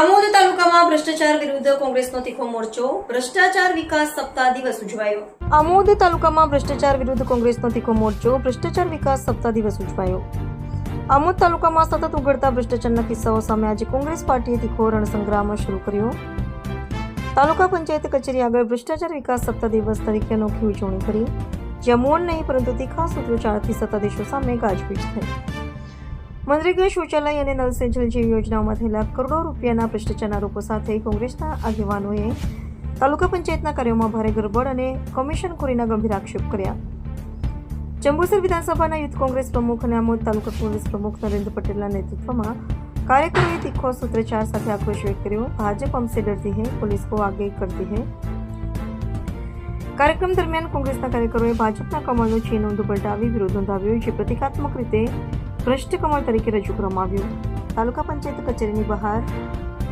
આમોદ તાલુકામાં ભ્રષ્ટાચાર વિરુદ્ધ કોંગ્રેસનો તીખો મોરચો, ભ્રષ્ટાચાર વિકાસ સપ્તાહ દિવસ ઉજવાયો. આમોદ તાલુકામાં ભ્રષ્ટાચાર વિરુદ્ધ કોંગ્રેસનો તીખો મોરચો, ભ્રષ્ટાચાર વિકાસ સપ્તાહ દિવસ ઉજવાયો. આમોદ તાલુકામાં સતત ઉઘડતા ભ્રષ્ટાચારના કિસ્સાઓ સામે આજે કોંગ્રેસ પાર્ટીએ તીખો રણસંગ્રામ શરૂ કર્યો. તાલુકા પંચાયત કચેરી આગળ ભ્રષ્ટાચાર વિકાસ સપ્તાહ દિવસ તરીકે અનોખી ઉજવણી કરી. જ્યાં મૌન નહીં, પરંતુ તીખા સૂત્રોચ્ચારથી સત્તાધીશો સામે ગાજવીજ થઈ. મનરેગા શૌચાલય અને નલ સેન્જલ જેવી યોજનાઓમાંથી લાખ કરોડો રૂપિયાના ભ્રષ્ટાચારના આરોપો સાથે કોંગ્રેસના આગેવાનોએ તાલુકા પંચાયતના કાર્યોમાં ભારે ગરબડ અને કમિશન ખોરીના ગંભીર આક્ષેપ કર્યા. જંબુસર વિધાનસભાના યુથ કોંગ્રેસ પ્રમુખ અને આમોદ તાલુકા પોલીસ પ્રમુખ નરેન્દ્ર પટેલના નેતૃત્વમાં કાર્યકરોએ તીખો સૂત્રોચ્ચાર સાથે આક્રોશ વ્યક્ત કર્યો. ભાજપ હમસે ડરતી હૈ, પોલીસ કો આગે કરતી હૈ. કાર્યક્રમ દરમિયાન કોંગ્રેસના કાર્યકરોએ ભાજપના કમળનું ચિહ્ન ઊંધું પલટાવી વિરોધ નોંધાવ્યો. જે પ્રતિકાત્મક રીતે ભ્રષ્ટ કમળ તરીકે રજૂ કરવામાં આવ્યું. તાલુકા પંચાયત કચેરીની બહાર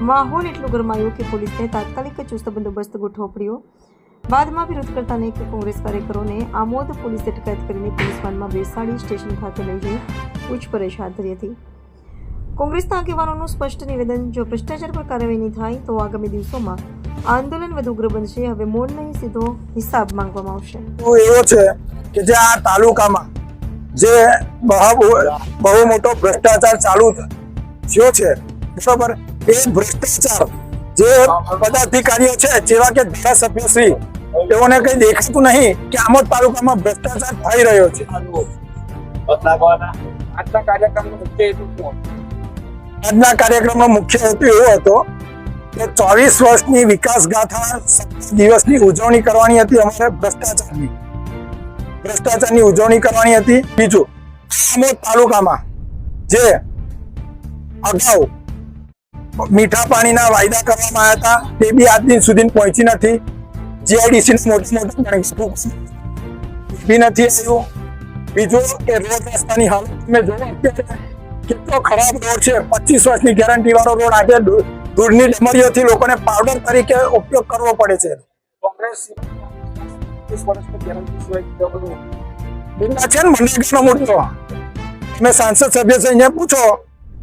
માહોલ એટલો ગરમાયો કે પોલીસને તાત્કાલિક ચુસ્ત બંદોબસ્ત ગોઠવો પડ્યો. બાદમાં વિરોધ કરતા અનેક કોંગ્રેસ કાર્યકરોને આમોદ પોલીસે અટકાયત કરીને પોલીસ વાનમાં બેસાડી સ્ટેશન ખાતે લઈ જઈ પૂછપરછ હાથ ધરી હતી. કોંગ્રેસના આગેવાનોનું સ્પષ્ટ નિવેદન, જો ભ્રષ્ટાચાર પર કાર્યવાહી નહીં થાય, તો આગામી દિવસોમાં આંદોલન વધુ ઉગ્ર બનશે. હવે મૌન નહીં સીધો હિસાબ માંગવામાં આવશે. એવો છે કે જે આ તાલુકામાં જે બહુ મોટો ભ્રષ્ટાચાર ચાલુ થયો છે. બરોબર? એ ભ્રષ્ટાચાર જે પદાધિકારીઓ છે જેવા કે ધારાસભ્ય શ્રી તેઓને કઈ દેખાતું નહીં કે આમોદ તાલુકામાં ભ્રષ્ટાચાર થઈ રહ્યો છે. આજના કાર્યક્રમનો મુખ્ય હેતુ આજના કાર્યક્રમનો મુખ્ય હેતુ એવો હતો કે ચોવીસ વર્ષની વિકાસ ગાથા દિવસની ઉજવણી કરવાની હતી અમારે ભ્રષ્ટાચારની. ભ્રષ્ટાચારની ઉજવણી કરવાની હતી. બીજું આમોદ તાલુકામાં જે અગાઉ મીઠા પાણીના વાયદા કરવામાં આવ્યા હતા, તે બી આજ દિન સુધી પહોંચી નથી. જીઆઈડીસી મોટા મોટા બી નથી આવ્યું. બીજું, કે રોડ રસ્તાની હાલત તમે જોવો કેટલો ખરાબ રોડ છે. પચીસ વર્ષની ગેરંટી વાળો રોડ આજે દૂરની ડમરીઓથી લોકોને પાવડર તરીકે ઉપયોગ કરવો પડે છે. કોંગ્રેસ ત્રીસ વર્ષની ગેરંટી સિવાય છે ને. મનરેગાનો મુદ્દો તમે સાંસદ સભ્ય છે, અહીંયા પૂછો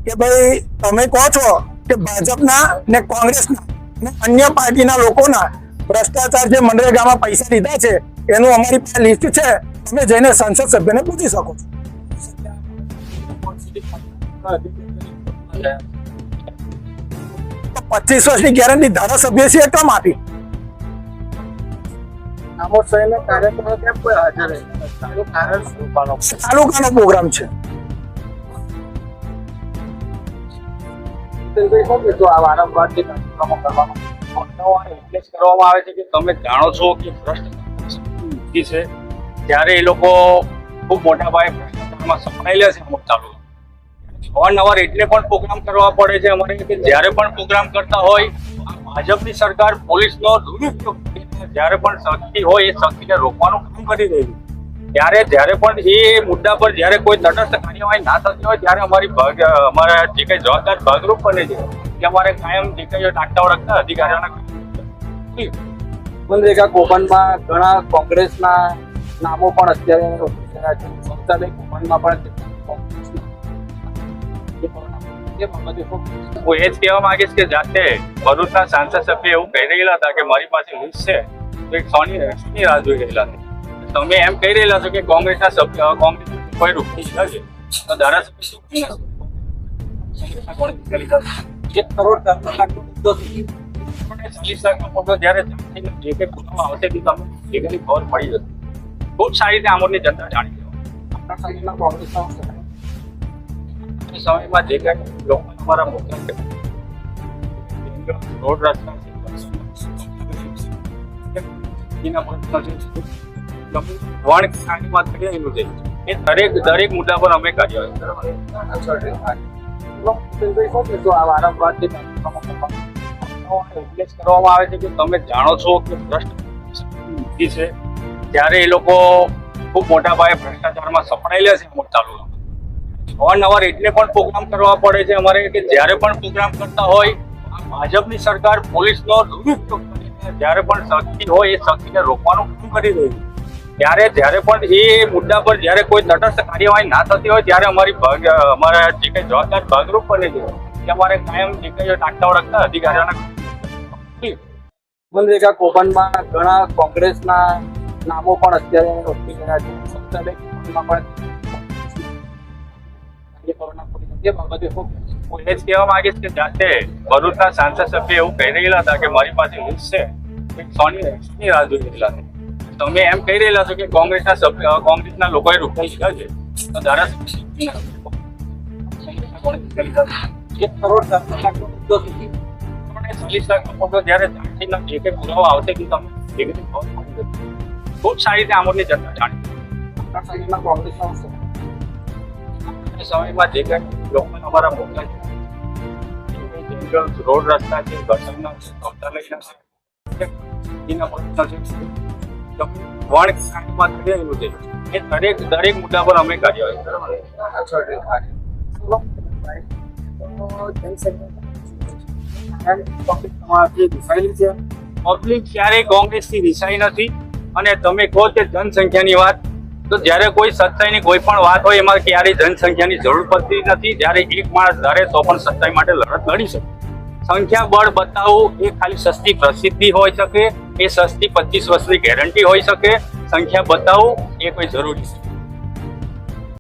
કે ભાઈ, તમે કહો છો કે ભાજપના ને કોંગ્રેસના ને અન્ય પાર્ટીના લોકોના ભ્રષ્ટાચાર જે મનરેગામાં પૈસા લીધા છે, એનું અમારી પાસે લિસ્ટ છે. તમે જઈને સંસદ સભ્યને પૂછી શકો છો. પચીસ વર્ષની ગેરંટી ધારાસભ્ય છે કેમ આપી? તાલુકાનો પ્રોગ્રામ છે. કરવામાં આવે છે કે તમે જાણો છો કે ભ્રષ્ટ છે. ત્યારે એ લોકો ખૂબ મોટા પાયે ભ્રષ્ટાચારમાં સપડાયેલા છે અમુક તાલુકા અવારનવાર એટલે પણ પ્રોગ્રામ કરવા પડે છે અમારે કે જ્યારે પણ પ્રોગ્રામ કરતા હોય ભાજપની સરકાર પોલીસનો દુરુપયોગ જ્યારે પણ શક્તિ હોય એ શક્તિને રોકવાનું કામ કરી રહી ત્યારે જ્યારે પણ એ મુદ્દા પર જ્યારે કોઈ તટસ્થ કાર્યવાહી ના થતી હોય ત્યારે અમારી ભાગ અમારા જે કંઈ જવાબદાર ભાગરૂપ બને છે કે અમારે કાયમ જે કંઈ નાટક રખતા અધિકારીઓના મનરેગા કૌભાંડમાં ઘણા કોંગ્રેસના નામો પણ અત્યારે શૌચાલય કૌભાંડમાં પણ હું એ જ કહેવા માંગીશ કે જાતે ભરૂચના સાંસદ સભ્ય એવું કહી રહેલા હતા કે મારી પાસે લિસ્ટ છે, તો એક સોની રાષ્ટ્રની રાહ જોઈ રહેલા છે. તમે એમ કહી રહેલા છો કે કોંગ્રેસના સભ્ય, કોંગ્રેસ કોઈ રૂપી નથી તો ધારાસભ્ય એક કરોડ તમને જે કંઈ ખબર પડી જશે. ખૂબ સારી રીતે આમોદની જનતા જાણી લેવા. એ સમયમાં જે કાંઈ લોકો અમારા છે. રોડ રસ્તા એના છે એ દરેક દરેક મુદ્દા પર અમે કાર્યવાહી કરવામાં આવે છે કે તમે જાણો છો કે ભ્રષ્ટ છે. ત્યારે એ લોકો ખૂબ મોટા પાયે ભ્રષ્ટાચારમાં સપડાયેલા છે તાલુકામાં અવારનવાર એટલે પણ પ્રોગ્રામ કરવા પડે છે અમારે કે જ્યારે પણ પ્રોગ્રામ કરતા હોય ભાજપની સરકાર પોલીસનો દુરુપયોગ કરીને જ્યારે પણ શક્તિ હોય, એ શક્તિને રોકવાનું કામ કરી રહ્યું ત્યારે, જ્યારે પણ એ મુદ્દા પર જ્યારે કોઈ તટસ્થ કાર્યવાહી ના થતી હોય, ત્યારે અમારી ભાગ, અમારા જે કંઈ જવાબદાર ભાગરૂપ બને છે કે અમારે કાયમ જે કંઈ ટાંકતા ઓળખતા અધિકારીઓના મનરેગા કૌભાંડમાં ઘણા કોંગ્રેસના નામો પણ અત્યારે ઓળખી ગયા છે. પણ એ ભાવના બાબતે હું એ જ કહેવા માંગીશ કે જાતે ભરૂચના સાંસદ સભ્ય એવું કહી રહેલા હતા કે મારી પાસે લિસ્ટ છે. સોની લિસ્ટની રાહ જોઈ રહેલા છે તમે એમ કહી રહેલા છો કે કોંગ્રેસના સભ્ય કોંગ્રેસના લોકોએ રોકાઈ લીધા છે તો ધારાસભ્ય એક કરોડ દસ લાખનો મુદ્દો સુધી ચાલીસ લાખ લોકો તો જ્યારે જાતિના જે કંઈ પુરાવા આવશે કે તમે ખૂબ સારી રીતે આમોદની જનતા જાણી કોંગ્રેસના અંશો. સમયમાં જે કંઈ લોકો અમારા મોટા છે રોડ રસ્તા છે ગટરના છે શૌચાલયના છે એના પ્રશ્નો છે વણ ખાણીમાં થઈ રહ્યું છે એ દરેક દરેક મુદ્દા પર અમે કાર્યવાહી કરવાની. તો પબ્લિક ક્યારેય કોંગ્રેસથી રિસાઈ નથી અને તમે કહો કે જનસંખ્યાની વાત તો જ્યારે કોઈ સચ્ચાઈની કોઈ પણ વાત હોય, એમાં ક્યારેય જનસંખ્યાની જરૂર પડતી નથી. જ્યારે એક માણસ ધારે તો પણ સચ્ચાઈ માટે લડત લડી શકે. સંખ્યા બળ બતાવવું એ ખાલી સસ્તી પ્રસિદ્ધિ હોઈ શકે, એ સસ્તી પચીસ વર્ષની ગેરંટી હોઈ શકે. સંખ્યા બતાવવું એ કોઈ જરૂરી નથી.